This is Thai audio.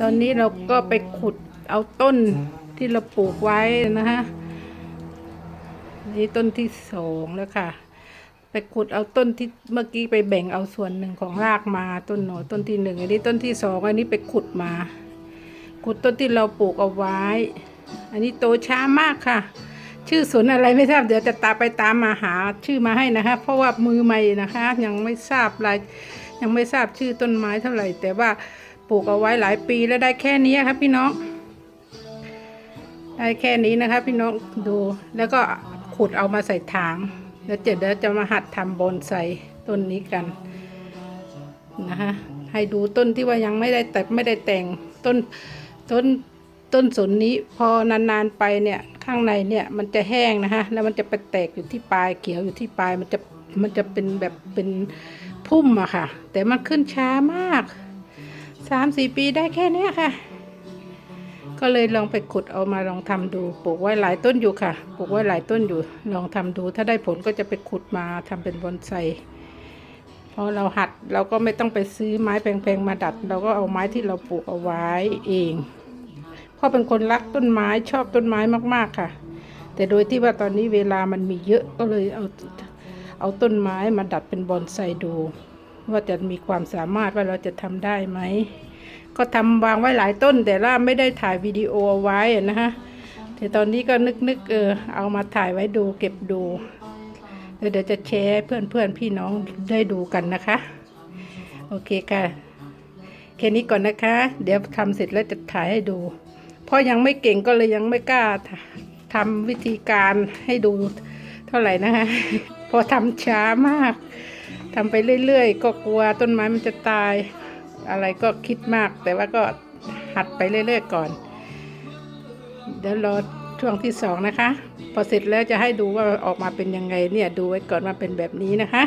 ตอนนี้เราก็ไปขุดเอาต้นที่เราปลูกไว้นะฮะนี่ต้นที่สองแล้วค่ะ ไปขุดเอาต้นที่เมื่อกี้ไปแบ่งเอาส่วนหนึ่งของรากมาต้นหนอต้นที่หนึ่งอันนี้ต้นที่สองอันนี้ไปขุดมา ขุดต้นที่เราปลูกเอาไว้ อันนี้โตช้ามากค่ะ ชื่อสวนอะไรไม่ทราบเดี๋ยวจะตาไปตามมาหาชื่อมาให้นะคะ เพราะว่ามือใหม่นะคะ ยังไม่ทราบรายยังไม่ทราบชื่อต้นไม้เท่าไหร่ แต่ว่า ปลูกเอาไว้หลายปีแล้วได้แค่นี้ครับพี่น้อง ได้แค่นี้นะคะพี่น้องดูแล้วก็ขุดเอามาใส่ถางแล้วเดี๋ยวจะมาหัดทำบอนไซต้นนี้กันนะคะให้ดูต้นที่ว่ายังไม่ได้แต่ไม่ได้แต่งต้นต้นต้นสนนี้พอนานๆไปเนี่ยข้างในเนี่ยมันจะแห้งนะคะแล้วมันจะไปแตกอยู่ที่ปลายเขียวอยู่ที่ปลายมันจะมันจะเป็นแบบเป็นพุ่มอะค่ะ แต่มันขึ้นช้ามาก สามสี่ปีได้แค่นี้ค่ะ ก็เลยลองไปขุดเอามาลองทำดูปลูกไว้หลายต้นอยู่ค่ะปลูกไว้หลายต้นอยู่ ลองทำดูถ้าได้ผลก็จะไปขุดมาทำเป็นบอนไซพอเราหัดเราก็ไม่ต้องไปซื้อไม้แพงๆมาดัด เราก็เอาไม้ที่เราปลูกเอาไว้เองเพราะเป็นคนรักต้นไม้ชอบต้นไม้มากๆค่ะ แต่โดยที่ว่าตอนนี้เวลามันมีเยอะก็เลยเอาเอาต้นไม้มาดัดเป็นบอนไซดู ว่าจะมีความสามารถว่าเราจะทำได้ไหม ก็ทำวางไว้หลายต้น แต่ว่าไม่ได้ถ่ายวิดีโอเอาไว้นะฮะแต่ตอนนี้ก็นึกนึกๆเออเอามาถ่ายไว้ดูเก็บดูเดี๋ยวจะแชร์เพื่อนเพื่อนพี่น้องได้ดูกันนะคะ โอเคค่ะแค่นี้ก่อนนะคะ เดี๋ยวทำเสร็จแล้วจะถ่ายให้ดู เพราะยังไม่เก่งก็เลยยังไม่กล้าทำวิธีการให้ดูเท่าไหร่นะคะ พอทำช้ามาก ทำไปเรื่อยๆ ก็กลัวต้นไม้มันจะตาย อะไรก็คิดมาก แต่ว่าก็หัดไปเรื่อยๆก่อน เดี๋ยวรอช่วงที่สองนะคะ พอเสร็จแล้วจะให้ดูว่าออกมาเป็นยังไงเนี่ยดูไว้ก่อนมาเป็นแบบนี้นะคะ